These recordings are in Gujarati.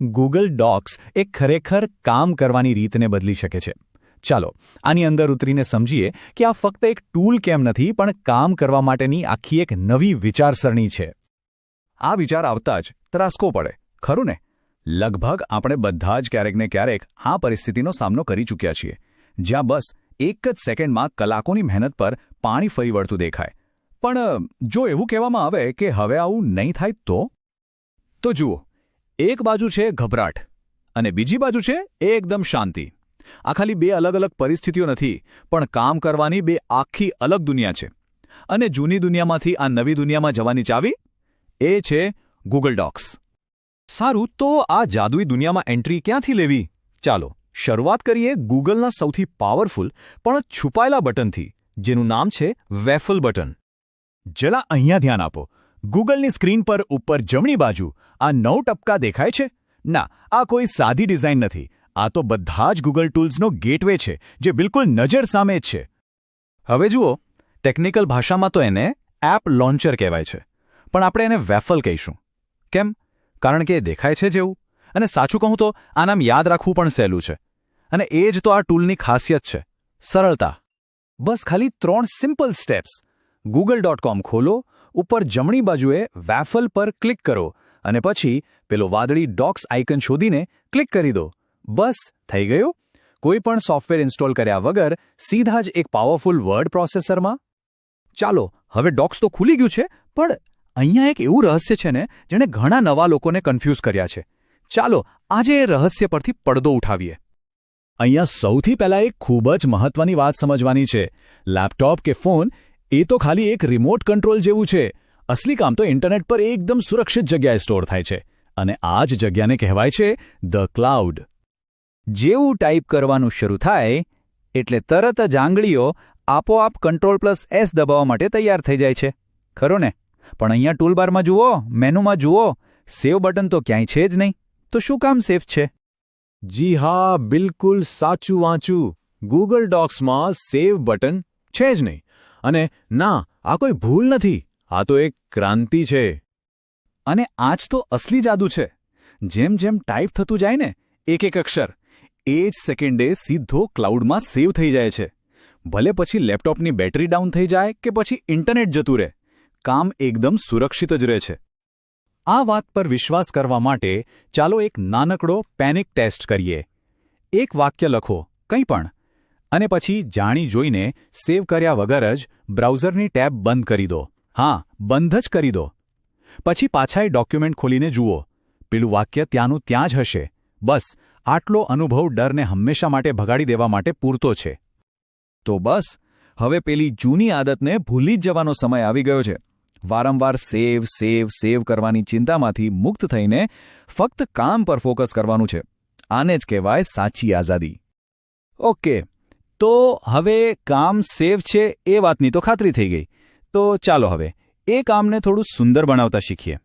ગૂગલ ડોક્સ એ ખરેખર કામ કરવાની રીતને બદલી શકે છે. ચાલો, આની અંદર ઉતરીને સમજીએ કે આ ફક્ત એક ટૂલ કેમ નથી, પણ કામ કરવા માટેની આખી એક નવી વિચારસરણી છે. આ વિચાર આવતા જ ત્રાસકો પડે, ખરું ને? લગભગ આપણે બધા જ ક્યારેક ને ક્યારેક આ પરિસ્થિતિનો સામનો કરી ચૂક્યા છીએ. જ્યાં બસ એક જ સેકન્ડમાં કલાકોની મહેનત પર પાણી ફરી વળતું દેખાય. પણ જો એવું કહેવામાં આવે કે હવે આવું નહીં થાય તો? તો જુઓ એક બાજુ છે ગભરાટ અને બીજી બાજુ છે એકદમ શાંતિ. આ ખાલી બે અલગ અલગ પરિસ્થિતિઓ નથી, પણ કામ કરવાની બે આખી અલગ દુનિયા છે. અને જૂની દુનિયામાંથી આ નવી દુનિયામાં જવાની ચાવી એ છે ગૂગલ ડોક્સ સારું, તો આ જાદુઈ દુનિયામાં એન્ટ્રી ક્યાંથી લેવી? ચાલો, શરૂઆત કરીએ ગૂગલના સૌથી પાવરફુલ પણ છુપાયેલા બટનથી, જેનું નામ છે વેફલ બટન. જરા અહીંયા ધ્યાન આપો. ગૂગલની સ્ક્રીન પર ઉપર જમણી બાજુ આ નવ ટપકા દેખાય છે? ના, આ કોઈ સાદી ડિઝાઇન નથી. આ તો બધા જ ગૂગલ ટૂલ્સનો ગેટવે છે, જે બિલકુલ નજર સામે જ છે. હવે જુઓ, ટેકનિકલ ભાષામાં તો એને એપ લોન્ચર કહેવાય છે. પણ આપણે એને વેફલ કહીશું. કેમ? કારણ કે એ દેખાય છે જેવું. અને સાચું કહું તો, આ નામ યાદ રાખવું પણ સહેલું છે. અને એ જ તો આ ટૂલની ખાસિયત છે. સરળતા. બસ ખાલી ત્રણ simple steps. Google dot com ખોલો, ઉપર જમણી બાજુએ વેફલ પર ક્લિક કરો અને પછી પેલો વાદળી ડોક્સ આઇકન શોધીને ક્લિક કરી દો. બસ, થઈ ગયો? કોઈ પણ સોફ્ટવેર ઇન્સ્ટોલ કર્યા વગર સીધા જ એક પાવરફુલ વર્ડ પ્રોસેસરમાં? ચાલો, હવે ડોક્સ તો ખુલી ગયું છે, પણ અહીંયા એક એવું રહસ્ય છે ને, જેણે ઘણા નવા લોકોને કન્ફ્યુઝ કર્યા છે. ચાલો, આજે એ રહસ્ય પરથી પડદો ઉઠાવીએ. અહીંયા સૌથી પહેલાં એક ખૂબ જ મહત્વની વાત સમજવાની છે. લેપટોપ કે ફોન એ તો ખાલી એક રિમોટ કંટ્રોલ જેવું છે. અસલી કામ તો ઇન્ટરનેટ પર એકદમ સુરક્ષિત જગ્યાએ સ્ટોર થાય છે. અને આ જ જગ્યાને કહેવાય છે ધ ક્લાઉડ. જેવું ટાઈપ કરવાનું શરૂ થાય, એટલે તરત જ આંગળીઓ આપોઆપ કંટ્રોલ પ્લસ એસ દબાવવા માટે તૈયાર થઈ જાય છે. ખરો ને? પણ અહીંયા ટૂલબારમાં જુઓ, મેનુમાં જુઓ, સેવ બટન તો ક્યાંય છે જ નહીં. તો શું કામ સેફ છે? જી હા, બિલકુલ સાચું વાંચું. ગૂગલ ડોક્સમાં સેવ બટન છે જ નહીં. અને ના, આ કોઈ ભૂલ નથી, આ તો એક ક્રાંતિ છે. અને આજ તો અસલી જાદુ છે. જેમ જેમ ટાઈપ થતું જાય ને, એક એક અક્ષર, એ જ સેકન્ડે સીધો ક્લાઉડમાં સેવ થઈ જાય છે. ભલે પછી લેપટોપની બેટરી ડાઉન થઈ જાય કે પછી ઇન્ટરનેટ જતું રહે, કામ એકદમ સુરક્ષિત જ રહે છે. આ વાત પર વિશ્વાસ કરવા માટે ચાલો એક નાનકડો પેનિક ટેસ્ટ કરીએ. એક વાક્ય લખો, કંઈ પણ. અને પછી જાણી જોઈને સેવ કર્યા વગર જ બ્રાઉઝરની ટેબ બંધ કરી દો. હા, બંધ જ કરી દો. પછી પાછા ડોક્યુમેન્ટ ખોલીને જુઓ. પેલું વાક્ય ત્યાંનું ત્યાં જ હશે. બસ, આટલો અનુભવ ડરને હંમેશા માટે ભગાડી દેવા માટે પૂરતો છે. તો બસ, હવે પેલી જૂની આદતને ભૂલી જ જવાનો સમય આવી ગયો છે. વારંવાર સેવ સેવ સેવ કરવાની ચિંતામાંથી મુક્ત થઈને ફક્ત કામ પર ફોકસ કરવાનું છે. આને જ કહેવાય સાચી આઝાદી. ઓકે. તો હવે કામ સેફ છે એ વાતની તો ખાતરી થઈ ગઈ. તો ચાલો હવે, એ કામને થોડું સુંદર બનાવતા શીખીએ.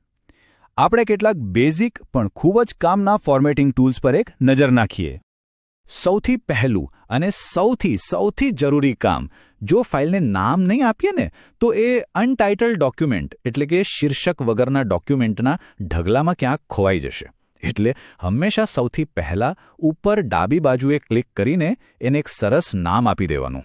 આપણે કેટલાક બેઝિક પણ ખૂબ જ કામના ફોર્મેટિંગ ટૂલ્સ પર એક નજર નાખીએ. સૌથી પહેલું અને સૌથી સૌથી જરૂરી કામ, જો ફાઇલને નામ નહીં આપીએ ને, તો એ અનટાઇટલ ડોક્યુમેન્ટ, એટલે કે શીર્ષક વગરના ડોક્યુમેન્ટના ઢગલામાં ક્યાંક ખોવાઈ જશે. એટલે હંમેશા સૌથી પહેલા ઉપર ડાબી બાજુએ ક્લિક કરીને એને એક સરસ નામ આપી દેવાનું.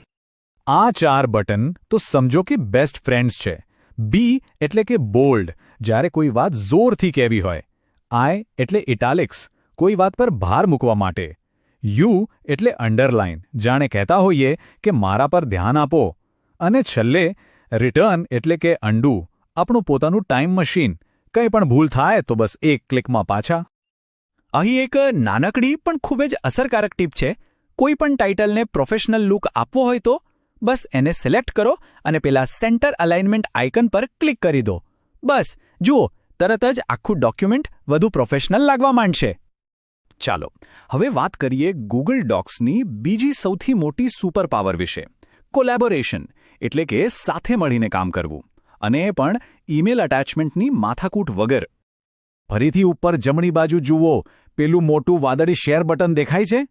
આ ચાર બટન તો સમજો કે બેસ્ટ ફ્રેન્ડ્સ છે. બી એટલે કે બોલ્ડ જ્યારે કોઈ વાત જોરથી કહેવી હોય. આઈ એટલે ઇટાલિક્સ કોઈ વાત પર ભાર મૂકવા માટે. યુ એટલે અંડરલાઇન જાણે કહેતા હોઈએ કે મારા પર ધ્યાન આપો. અને છેલ્લે રિટર્ન એટલે કે અંડુ આપણું પોતાનું ટાઈમ મશીન કંઈ પણ ભૂલ થાય તો બસ એક ક્લિકમાં પાછા. અહીં એક નાનકડી પણ ખૂબ જ અસરકારક ટીપ છે. કોઈ પણ ટાઇટલને પ્રોફેશનલ લુક આપવો હોય તો બસ એને સિલેક્ટ કરો અને પેલા સેન્ટર અલાઇનમેન્ટ આઇકન પર ક્લિક કરી દો. બસ, જુઓ, તરત જ આખું ડોક્યુમેન્ટ વધુ પ્રોફેશનલ લાગવા માંડશે. ચાલો, હવે વાત કરીએ ગૂગલ ડોક્સની બીજી સૌથી મોટી સુપર પાવર વિશે. કોલેબોરેશન, એટલે કે સાથે મળીને કામ કરવું. અને એ પણ ઈમેલ અટેચમેન્ટની માથાકૂટ વગર. ફરીથી ઉપર જમણી બાજુ જુઓ પેલું મોટું વાદળી શેર બટન દેખાય છે?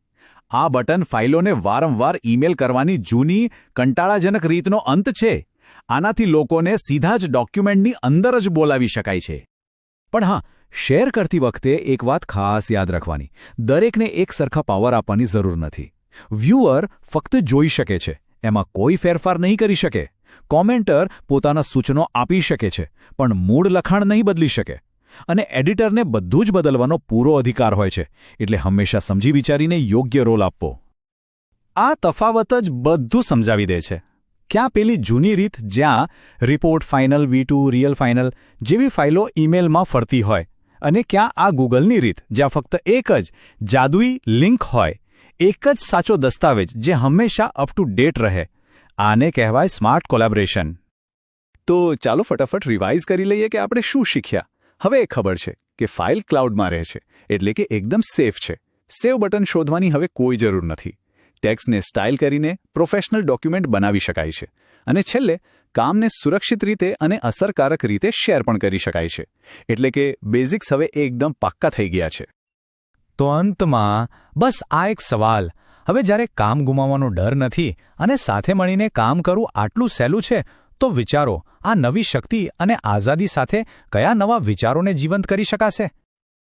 આ બટન ફાઇલોને વારંવાર ઈમેલ કરવાની જૂની, કંટાળાજનક રીતનો અંત છે. આનાથી લોકોને સીધા જ ડોક્યુમેન્ટની અંદર જ બોલાવી શકાય છે. પણ હા, શેર કરતી વખતે એક વાત ખાસ યાદ રાખવાની. દરેકને એક સરખા પાવર આપવાની જરૂર નથી. વ્યૂઅર ફક્ત જોઈ શકે છે. એમાં કોઈ ફેરફાર નહીં કરી શકે. કોમેન્ટર પોતાના સૂચનો આપી શકે છે, પણ મૂળ લખાણ નહીં બદલી શકે. અને એડિટરને બધું જ બદલવાનો પૂરો અધિકાર હોય છે. એટલે હંમેશા સમજી વિચારીને યોગ્ય રોલ આપવો. આ તફાવત જ બધું સમજાવી દે છે. ક્યાં પેલી જૂની રીત જ્યાં report final, V real final જેવી ફાઇલો ઇમેલમાં ફરતી હોય અને ક્યાં આ ગૂગલની રીત, જ્યાં ફક્ત એક જ જાદુઈ લિંક હોય, એક જ સાચો દસ્તાવેજ જે હંમેશા અપ ટુ ડેટ રહે. આને કહેવાય સ્માર્ટ કોલેબરેશન. તો ચાલો ફટાફટ રિવાઇઝ કરી લઈએ કે આપણે શું શીખ્યા. હવે એ ખબર છે કે ફાઇલ ક્લાઉડમાં રહે છે, એટલે કે એકદમ સેફ છે. સેવ બટન શોધવાની હવે કોઈ જરૂર નથી. ટેક્સને સ્ટાઇલ કરીને પ્રોફેશનલ ડોક્યુમેન્ટ બનાવી શકાય છે અને છેલ્લે, કામને સુરક્ષિત રીતે અને અસરકારક રીતે શેર પણ કરી શકાય છે. એટલે કે બેઝિક્સ હવે એકદમ પાક્કા થઈ ગયા છે. તો અંતમાં, બસ આ એક સવાલ. હવે જ્યારે કામ ગુમાવવાનો ડર નથી અને સાથે મળીને કામ કરવું આટલું સહેલું છે તો વિચારો આ નવી શક્તિ અને આઝાદી સાથે કયા નવા વિચારોને જીવંત કરી શકાશે?